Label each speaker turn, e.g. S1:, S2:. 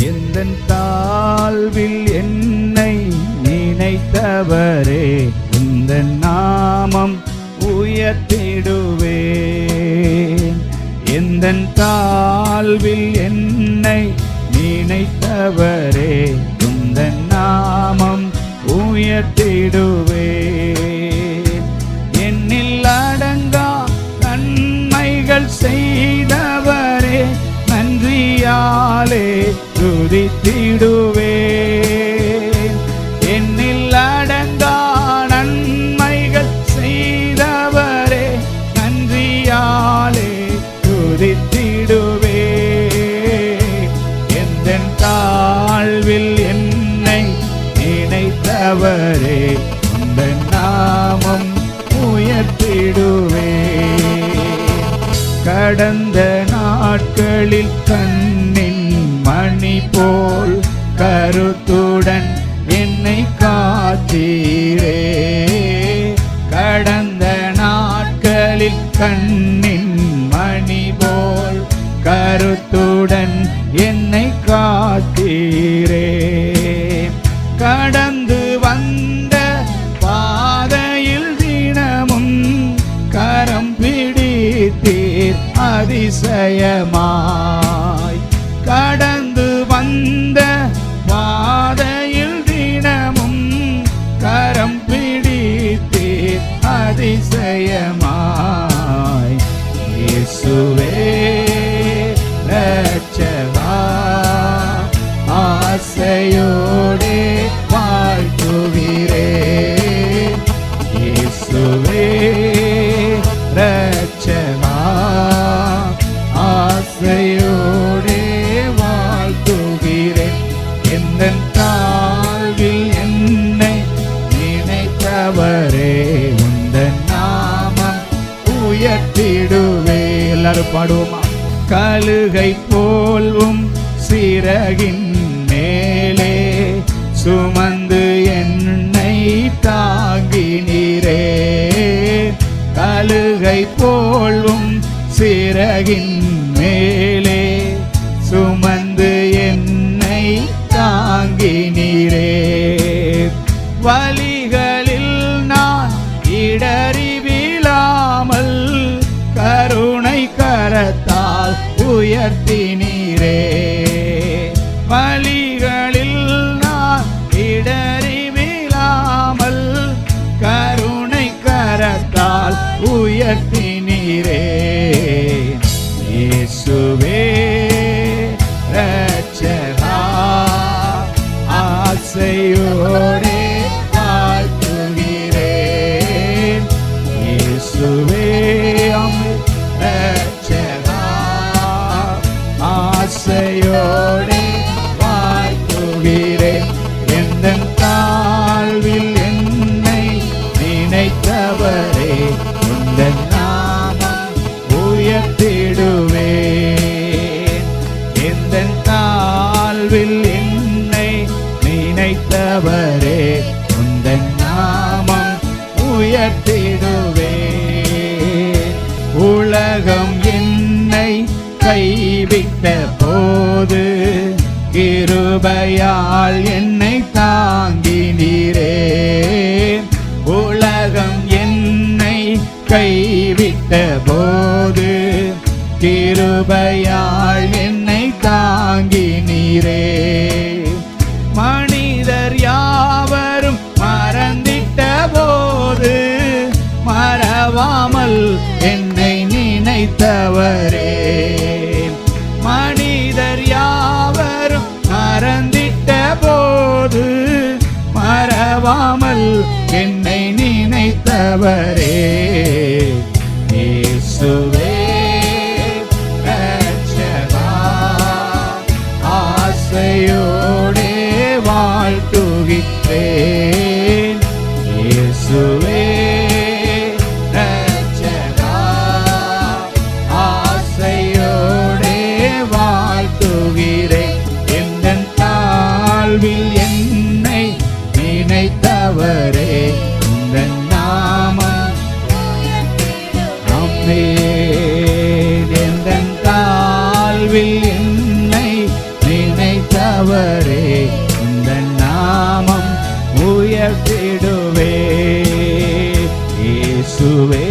S1: எந்த தாழ்வில் என்னை நினைத்தவரே இந்த நாமம் உயர்த்திடுவே எந்த தாழ்வில் என்னை நினைத்தவரே இந்த நாமம் உயர்த்திடுவே துதித்திடுவே என்னில் அடங்கா நன்மைகள் செய்தவரே நன்றியாலே துதித்திடுவே எந்த தாழ்வில் என்னை நினைத்தவரே அந்த நாமம் உயர்த்திடுவே கடந்த நாட்களில் கண்ணின் மணி போல் கருத்துடன் என்னை காத்தீரே. கடந்த நாட்களில் கண்ணின் மணி போல் கருத்துடன் என்னை காத்தீரே. இந்த பாதையில் எல்லாரும் பாடுவோமா? கழுகை போல்வும் சிறகின் நடத்தி நீரே. வழிகளில் நான் இடறி விழாமல் கருணை கரத்தால் உயர்த்தி நீரே. இயேசுவே ரட்சகா ஆசையோ உயர்த்திடுவே உலகம் என்னை கைவிட்ட போது கிருபையால் என்னை தாங்கினீரே. உலகம் என்னை கைவிட்ட போது கிருபையால் என்னை தாங்கினீரே. நினைத்தவரே இயேசுவே ரட்சகா, ஆசையோடே வாழ்த்துகிறேன் இயேசுவே ரட்சகா, ஆசையோடே வாழ்த்துகிறேன். எந்தன் தாழ்வில் என்னை நினைத்தவரே இந்த நாமம் உயர்த்திடுவே. இயேசுவே